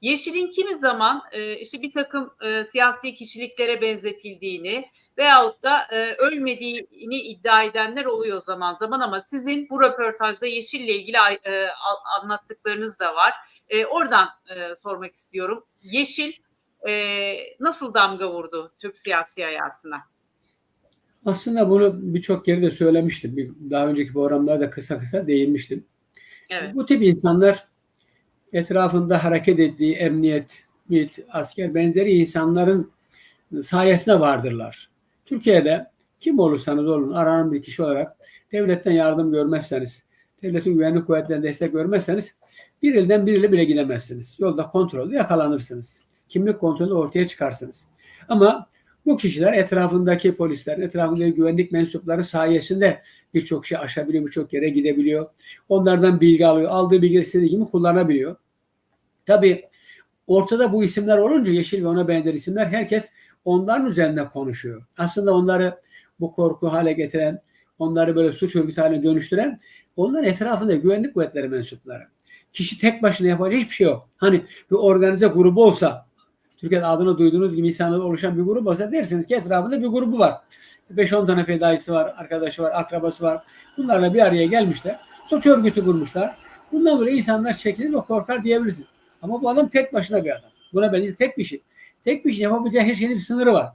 Yeşil'in kimi zaman e, işte bir takım e, siyasi kişiliklere benzetildiğini veyahut da e, ölmediğini iddia edenler oluyor zaman zaman ama sizin bu röportajda Yeşil'le ilgili e, anlattıklarınız da var. E, oradan e, sormak istiyorum. Yeşil e, nasıl damga vurdu Türk siyasi hayatına? Aslında bunu birçok yerde söylemiştim. Daha önceki programlarda kısa kısa değinmiştim. Evet. Bu tip insanlar etrafında hareket ettiği emniyet, MİT, asker benzeri insanların sayesinde vardırlar. Türkiye'de kim olursanız olun aranan bir kişi olarak devletten yardım görmezseniz, devletin güvenlik kuvvetlerinden destek görmezseniz bir ilden bir ile bile gidemezsiniz. Yolda kontrolde yakalanırsınız. Kimlik kontrolü ortaya çıkarsınız. Ama bu kişiler etrafındaki polisler, etrafındaki güvenlik mensupları sayesinde birçok şey aşabiliyor, birçok yere gidebiliyor. Onlardan bilgi alıyor. Aldığı bilgi istediği gibi kullanabiliyor. Tabii ortada bu isimler olunca Yeşil ve ona benzer isimler herkes onların üzerinde konuşuyor. Aslında onları bu korku hale getiren, onları böyle suç örgütü haline dönüştüren onların etrafında güvenlik kuvvetleri mensupları. Kişi tek başına yapacağı hiçbir şey yok. Hani bir organize grubu olsa Türkiye'de adını duyduğunuz gibi insanlar oluşan bir grup olsa dersiniz ki etrafında bir grubu var. 5-10 tane fedaisi var, arkadaşı var, akrabası var. Bunlarla bir araya gelmişler. Suç örgütü kurmuşlar. Bundan böyle insanlar çekilir ve korkar diyebilirsin. Ama bu adam tek başına bir adam. Buna benziyor tek bir şey. Tek bir şey yapabileceği her şeyin bir sınırı var.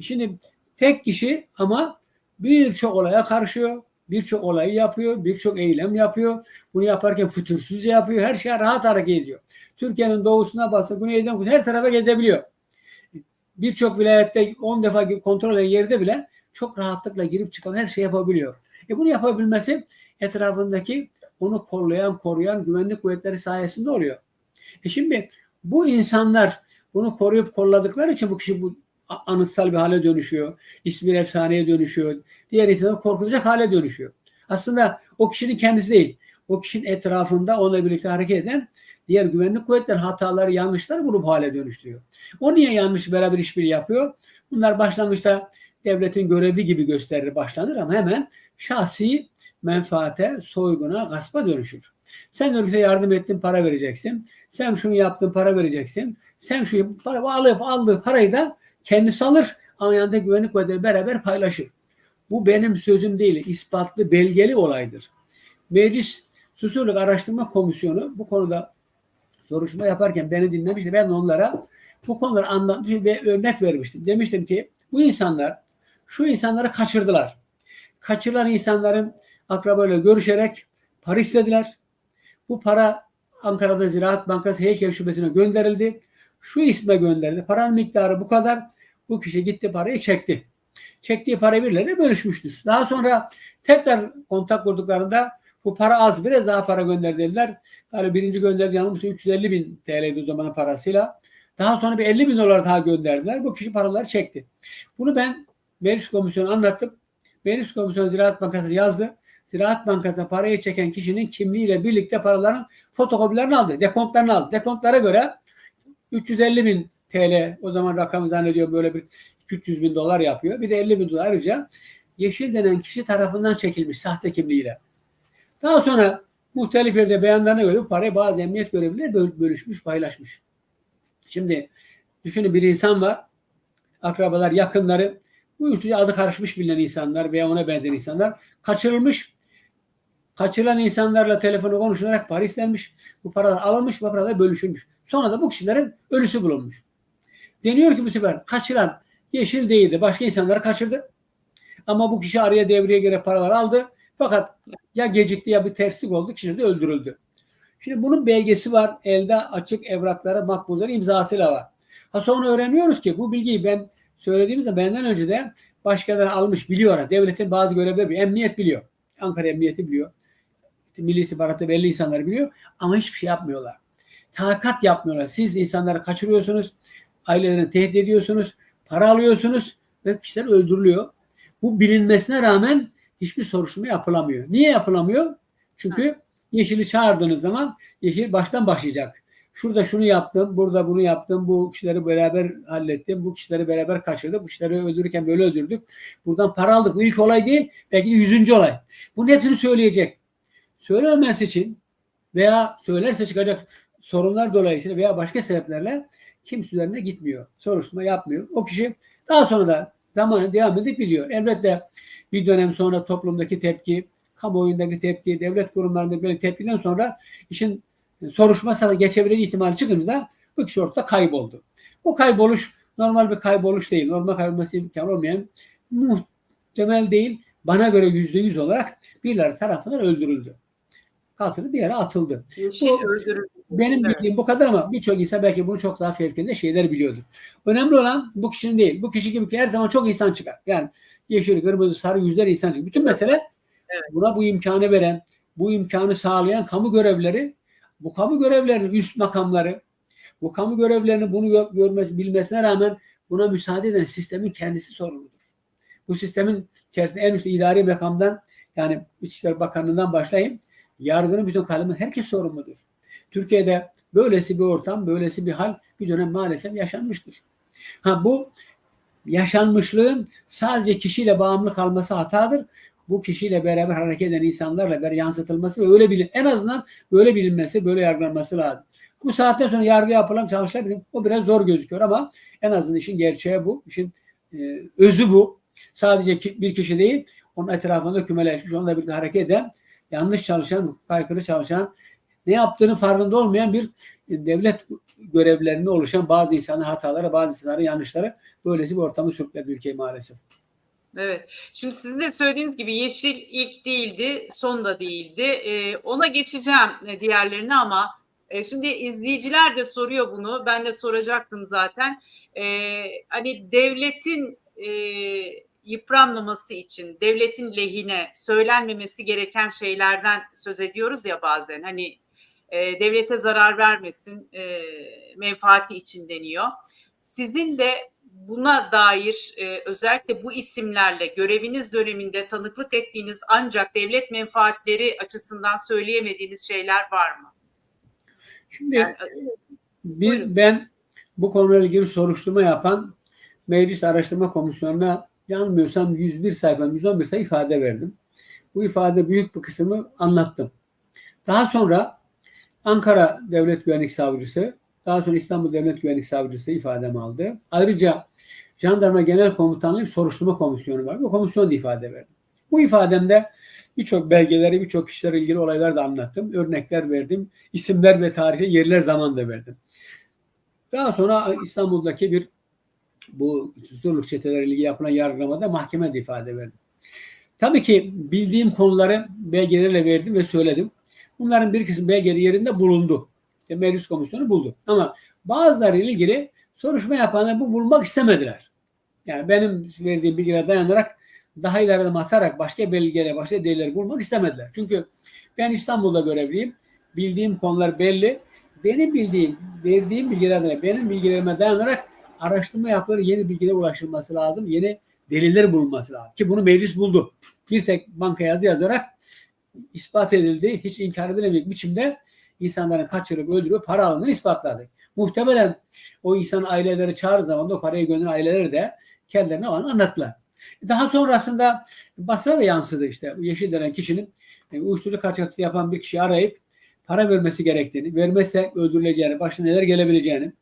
Şimdi tek kişi ama birçok olaya karışıyor. Birçok olayı yapıyor, birçok eylem yapıyor. Bunu yaparken fütursuz yapıyor. Her şeye rahat hareket ediyor. Türkiye'nin doğusuna batı, güneyden her tarafa gezebiliyor. Birçok vilayette 10 defa kontrol eden yerde bile çok rahatlıkla girip çıkan her şey yapabiliyor. E bunu yapabilmesi etrafındaki onu kollayan, koruyan güvenlik kuvvetleri sayesinde oluyor. E şimdi bu insanlar bunu koruyup kolladıkları için bu kişi bu anıtsal bir hale dönüşüyor. İsmi efsaneye dönüşüyor. Diğer insanlar korkulacak hale dönüşüyor. Aslında o kişinin kendisi değil. O kişinin etrafında onunla birlikte hareket eden diğer güvenlik kuvvetleri hataları, yanlışları bunu bu hale dönüştürüyor. O niye yanlış beraber işbirliği yapıyor? Bunlar başlangıçta devletin görevi gibi gösterir başlanır ama hemen şahsi menfaate, soyguna, gaspa dönüşür. Sen örgüte yardım ettin, para vereceksin. Sen şunu yaptın, para vereceksin. Sen şu para alıp aldığı parayı da kendisi alır ama yanında güvenlik kuvvetleri beraber paylaşır. Bu benim sözüm değil, ispatlı, belgeli olaydır. Meclis Susurluk Araştırma Komisyonu bu konuda soruşturma yaparken beni dinlemişti. Ben onlara bu konuları anlatmış ve örnek vermiştim. Demiştim ki bu insanlar şu insanları kaçırdılar. Kaçırılan insanların akrabayla görüşerek para istediler. Bu para Ankara'da Ziraat Bankası Heykel Şubesi'ne gönderildi. Şu isme gönderildi. Paranın miktarı bu kadar. Bu kişi gitti parayı çekti. Çektiği parayı birilerine bölüşmüştür. Daha sonra tekrar kontak kurduklarında bu para az biraz daha para gönderdiler. Yani birinci gönderdi yanılmıyorsa 350 bin TL'ydi o zamanın parasıyla. Daha sonra bir 50 bin dolar daha gönderdiler. Bu kişi paraları çekti. Bunu ben Meclis Komisyonu anlattım. Meclis Komisyonu Ziraat Bankası yazdı. Ziraat Bankası parayı çeken kişinin kimliğiyle birlikte paraların fotokopilerini aldı. Dekontlarını aldı. Dekontlara göre 350 bin TL o zaman rakamı zannediyor böyle bir 300 bin dolar yapıyor. Bir de 50 bin dolar ayrıca Yeşil denen kişi tarafından çekilmiş sahte kimliğiyle. Daha sonra muhtelif yerde beyanlarına göre parayı bazı emniyet görevlileri bölüşmüş, paylaşmış. Şimdi düşünün bir insan var, akrabalar, yakınları, bu uyuşturucu adı karışmış bilinen insanlar veya ona benzer insanlar kaçırılmış. Kaçırılan insanlarla telefonu konuşularak para istenmiş. Bu paralar alınmış ve paralar bölüşülmüş. Sonra da bu kişilerin ölüsü bulunmuş. Deniyor ki bu sefer kaçıran yeşil değildi. Başka insanları kaçırdı. Ama bu kişi araya devreye göre paralar aldı. Fakat ya gecikti ya bir terslik oldu. Kişi de öldürüldü. Şimdi bunun belgesi var. Elde açık evraklara makbuzların imzasıyla var. Ha sonra öğreniyoruz ki bu bilgiyi ben söylediğimizde benden önce de başkaları almış biliyor. Devletin bazı görevleri biliyor. Emniyet biliyor. Ankara Emniyeti biliyor. Milli İstihbarat'ta belli insanlar biliyor. Ama hiçbir şey yapmıyorlar. Takat yapmıyorlar. Siz insanları kaçırıyorsunuz. Ailelerini tehdit ediyorsunuz. Para alıyorsunuz ve kişiler öldürülüyor. Bu bilinmesine rağmen hiçbir soruşturma yapılamıyor. Niye yapılamıyor? Çünkü Yeşil'i çağırdığınız zaman Yeşil baştan başlayacak. Şurada şunu yaptım, burada bunu yaptım, bu kişileri beraber hallettim, bu kişileri beraber kaçırdık, bu kişileri öldürürken böyle öldürdük. Buradan para aldık. Bu ilk olay değil, belki de yüzüncü olay. Bunun hepsini söyleyecek. Söylememesi için veya söylerse çıkacak sorunlar dolayısıyla veya başka sebeplerle kimse üzerine gitmiyor. Soruşturma yapmıyor. O kişi daha sonra da zamanı devam edip biliyor. Elbette bir dönem sonra toplumdaki tepki, kamuoyundaki tepki, devlet kurumlarında böyle tepkiden sonra işin soruşturma geçebileceği ihtimali çıkınca bu kişi ortada kayboldu. Bu kayboluş normal bir kayboluş değil. Normal kaybolması imkanı olmayan muhtemel değil. Bana göre yüzde yüz olarak birileri tarafından öldürüldü. Katıldı bir yere atıldı. Yeşil Bu- öldürüldü. Benim Evet. bildiğim bu kadar ama birçok insan belki bunu çok daha fevkalade şeyler biliyordur. Önemli olan bu kişinin değil. Bu kişi gibi ki her zaman çok insan çıkar. Yani yeşil, kırmızı, sarı yüzler insan çıkar. Bütün mesele Evet. buna bu imkanı veren, bu imkanı sağlayan kamu görevlileri, bu kamu görevlilerinin üst makamları, bu kamu görevlilerinin bunu gö- görmesi, bilmesine rağmen buna müsaade eden sistemin kendisi sorumludur. Bu sistemin içerisinde en üst idari makamdan yani İçişleri Bakanlığı'ndan başlayayım yargının bütün kalemi herkes sorumludur. Türkiye'de böylesi bir ortam, böylesi bir hal bir dönem maalesef yaşanmıştır. Ha bu yaşanmışlığın sadece kişiyle bağımlı kalması hatadır. Bu kişiyle beraber hareket eden insanlarla beraber yansıtılması ve öyle bilin en azından böyle bilinmesi, böyle yargılanması lazım. Bu saatten sonra yargı yapılan çalışabilir. O biraz zor gözüküyor ama en azından işin gerçeği bu. İşin e, özü bu. Sadece ki- bir kişi değil, onun etrafında kümeleşmiş, onunla birlikte hareket eden, yanlış çalışan, hukuka aykırı çalışan, ne yaptığının farkında olmayan bir e, devlet görevlerinde oluşan bazı insanın hataları, bazı insanların yanlışları böylesi bir ortamı sürükledi ülkeyi maalesef. Evet. Şimdi sizin de söylediğiniz gibi yeşil ilk değildi, son da değildi. Ee, ona geçeceğim e, diğerlerine ama e, şimdi izleyiciler de soruyor bunu. Ben de soracaktım zaten. Ee, hani devletin e, yıpranmaması için, devletin lehine söylenmemesi gereken şeylerden söz ediyoruz ya bazen. Hani e, devlete zarar vermesin, e, menfaati için deniyor. Sizin de buna dair e, özellikle bu isimlerle göreviniz döneminde tanıklık ettiğiniz ancak devlet menfaatleri açısından söyleyemediğiniz şeyler var mı? Şimdi Yani, bir, buyurun. ben bu konuyla ilgili soruşturma yapan Meclis Araştırma Komisyonu'na yanılmıyorsam 101 sayfa, 111 sayfa ifade verdim. Bu ifade büyük bir kısmını anlattım. Daha sonra Ankara Devlet Güvenlik Savcısı, daha sonra İstanbul Devlet Güvenlik Savcısı ifademi aldı. Ayrıca Jandarma Genel Komutanlığı bir soruşturma komisyonu var. Bu komisyon da ifade verdim. Bu ifademde birçok belgeleri, birçok kişilerle ilgili olaylar da anlattım. Örnekler verdim. İsimler ve tarihe yerler zaman da verdim. Daha sonra İstanbul'daki bir bu Zuluk çeteleriyle ilgili yapılan yargılamada mahkemede ifade verdim. Tabii ki bildiğim konuları belgelerle verdim ve söyledim. Bunların bir kısmı belgeleri yerinde bulundu. İşte meclis komisyonu buldu. Ama bazıları ilgili soruşturma yapanlar bu bulmak istemediler. Yani benim verdiğim bilgilere dayanarak daha ileride atarak başka belgelere, başka delilleri bulmak istemediler. Çünkü ben İstanbul'da görevliyim. Bildiğim konular belli. Benim bildiğim, verdiğim bilgilerden, benim bilgilerime dayanarak araştırma yapılır, yeni bilgilere ulaşılması lazım, yeni deliller bulunması lazım. Ki bunu meclis buldu. Bir tek banka yazı yazarak ispat edildi. Hiç inkar edilemeyecek biçimde insanların kaçırıp öldürüp para alındığını ispatladı. Muhtemelen o insan aileleri çağırır zaman da o parayı gönderen aileleri de kendilerine olan anlattılar. Daha sonrasında basına da yansıdı işte. Yeşil denen kişinin e, uyuşturucu kaçakçılığı yapan bir kişiyi arayıp para vermesi gerektiğini, vermezse öldürüleceğini, başına neler gelebileceğini,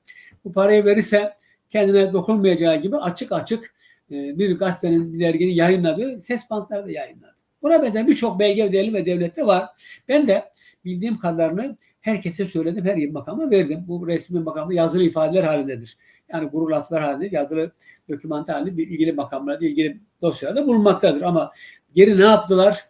bu parayı verirse kendine dokunmayacağı gibi açık açık e, bir gazetenin, bir derginin yayınladığı ses bantları da yayınladı. Buna benzer birçok belge ve delil ve devlette var. Ben de bildiğim kadarını herkese söyledim, her makama verdim. Bu resmi makamda yazılı ifadeler halindedir. Yani guru laflar halinde yazılı dokümantı halinde bir ilgili makamlarda, ilgili dosyalarda bulunmaktadır. Ama geri ne yaptılar?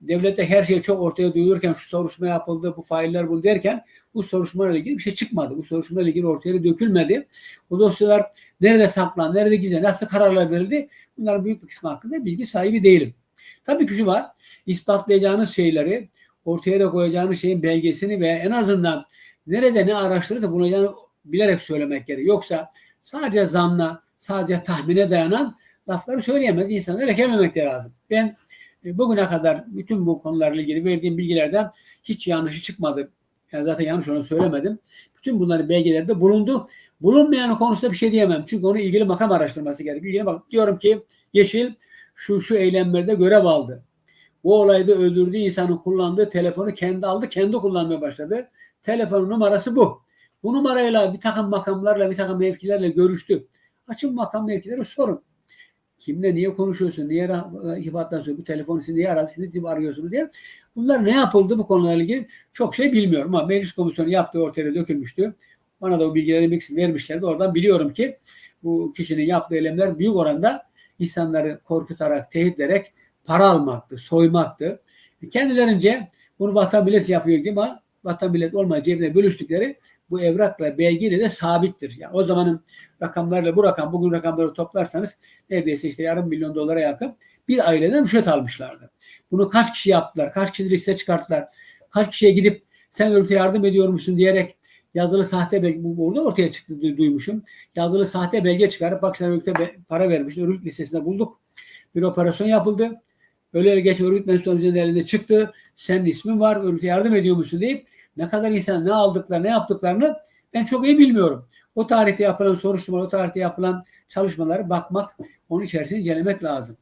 Devlette her şey çok ortaya duyulurken şu soruşturma yapıldı, bu failler bu derken bu soruşturmayla ilgili bir şey çıkmadı. Bu soruşturmayla ilgili ortaya dökülmedi. Bu dosyalar nerede saklan, nerede gizli, nasıl kararlar verildi? Bunların büyük bir kısmı hakkında bilgi sahibi değilim. Tabii ki şu var, ispatlayacağınız şeyleri, ortaya da koyacağınız şeyin belgesini ve en azından nerede ne araştırıp bulacağını bilerek söylemek gerekiyor. Yoksa sadece zanla, sadece tahmine dayanan lafları söyleyemez. İnsanları lekememek de lazım. Ben e, bugüne kadar bütün bu konularla ilgili verdiğim bilgilerden hiç yanlışı çıkmadı. Yani zaten yanlış onu söylemedim. Bütün bunların belgelerde bulundu. Bulunmayan konusunda bir şey diyemem. Çünkü onu ilgili makam araştırması gerekiyor. İlgili bak diyorum ki Yeşil şu şu eylemlerde görev aldı. Bu olayda öldürdüğü insanın kullandığı telefonu kendi aldı, kendi kullanmaya başladı. Telefon numarası bu. Bu numarayla bir takım makamlarla bir takım mevkilerle görüştü. Açın makam mevkileri sorun. Kimle niye konuşuyorsun? Niye sonra bu telefonu siz niye aradınız? Niye arıyorsunuz diye. Bunlar ne yapıldı bu konularla ilgili çok şey bilmiyorum ama meclis komisyonu yaptığı ortaya dökülmüştü. Bana da o bilgileri vermişlerdi. Oradan biliyorum ki bu kişinin yaptığı eylemler büyük oranda insanları korkutarak, tehdit ederek para almaktı, soymaktı. Kendilerince bunu vatan millet yapıyor gibi ama vatan millet olmayan cebine bölüştükleri bu evrakla, belgeyle de sabittir. Yani o zamanın rakamlarla bu rakam, bugün rakamları toplarsanız neredeyse işte yarım milyon dolara yakın bir aileden rüşvet almışlardı. Bunu kaç kişi yaptılar, kaç kişi liste çıkarttılar, kaç kişiye gidip sen örgüte yardım ediyor musun diyerek yazılı sahte belge, bu burada ortaya çıktı duymuşum. Yazılı sahte belge çıkarıp bak sen örgüte para vermiş, örgüt listesinde bulduk. Bir operasyon yapıldı. Öyle geç örgüt mensuplarının elinde çıktı. Senin ismin var, örgüte yardım ediyor musun deyip ne kadar insan ne aldıklarını, ne yaptıklarını ben çok iyi bilmiyorum. O tarihte yapılan soruşturma, o tarihte yapılan çalışmaları bakmak, onun içerisini incelemek lazım.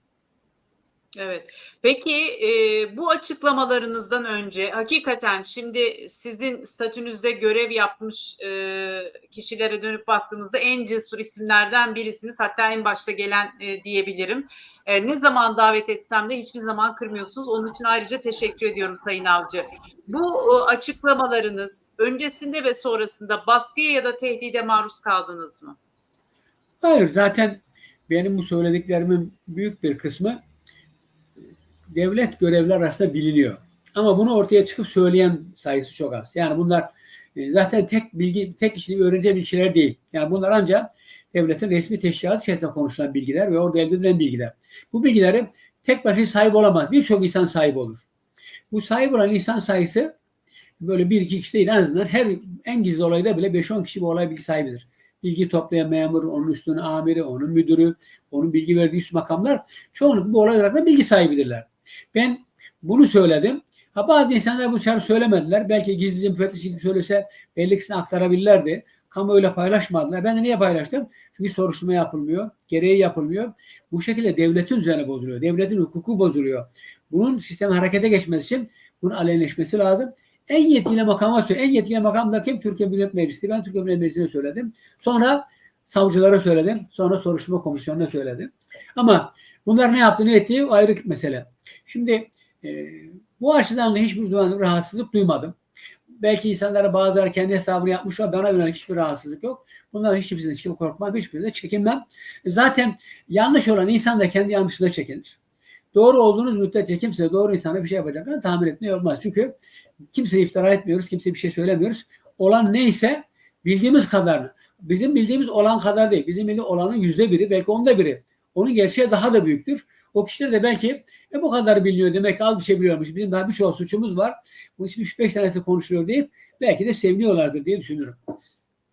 Evet. Peki e, bu açıklamalarınızdan önce hakikaten şimdi sizin statünüzde görev yapmış e, kişilere dönüp baktığımızda en cesur isimlerden birisiniz. Hatta en başta gelen e, diyebilirim. E, ne zaman davet etsem de hiçbir zaman kırmıyorsunuz. Onun için ayrıca teşekkür ediyorum Sayın Avcı. Bu e, açıklamalarınız öncesinde ve sonrasında baskıya ya da tehdide maruz kaldınız mı? Hayır zaten benim bu söylediklerimin büyük bir kısmı devlet görevler arasında biliniyor. Ama bunu ortaya çıkıp söyleyen sayısı çok az. Yani bunlar e, zaten tek bilgi, tek kişinin öğreneceği bilgiler değil. Yani bunlar ancak devletin resmi teşkilatı içerisinde konuşulan bilgiler ve orada elde edilen bilgiler. Bu bilgileri tek başına sahip olamaz. Birçok insan sahip olur. Bu sahip olan insan sayısı böyle bir iki kişi değil en azından her en gizli olayda bile 5-10 kişi bu olay bilgi sahibidir. Bilgi toplayan memur, onun üstüne amiri, onun müdürü, onun bilgi verdiği üst makamlar çoğunlukla bu olay hakkında bilgi sahibidirler. Ben bunu söyledim. Ha bazı insanlar bu şarkı söylemediler. Belki gizlice müfettiş gibi söylese belli aktarabilirlerdi. Kamuoyuyla paylaşmadılar. Ben de niye paylaştım? Çünkü soruşturma yapılmıyor. Gereği yapılmıyor. Bu şekilde devletin düzeni bozuluyor. Devletin hukuku bozuluyor. Bunun sistem harekete geçmesi için bunun aleyhleşmesi lazım. En yetkili makama söylüyor. En yetkili makam da kim? Türkiye Büyük Meclisi. Ben Türkiye Büyük Meclisi'ne söyledim. Sonra savcılara söyledim. Sonra soruşturma komisyonuna söyledim. Ama bunlar ne yaptı ne etti ayrı mesele. Şimdi e, bu açıdan da hiçbir zaman rahatsızlık duymadım. Belki insanlara bazıları kendi hesabını yapmışlar. Bana yönelik hiçbir rahatsızlık yok. Bunların hiçbirisinden hiç kimi korkmam, hiçbirine çekinmem. Zaten yanlış olan insan da kendi yanlışına çekinir. Doğru olduğunuz müddetçe kimse doğru insana bir şey yapacaklarını tahmin etmiyor olmaz. Çünkü kimseye iftira etmiyoruz, kimseye bir şey söylemiyoruz. Olan neyse bildiğimiz kadarını. Bizim bildiğimiz olan kadar değil. Bizim bildiğimiz olanın yüzde biri, belki onda biri. Onun gerçeği daha da büyüktür. O kişiler de belki e, bu kadar biliniyor demek ki az bir şey biliyormuş. Bizim daha birçok suçumuz var. Bu için 3-5 tanesi konuşuluyor deyip belki de seviniyorlardır diye düşünüyorum.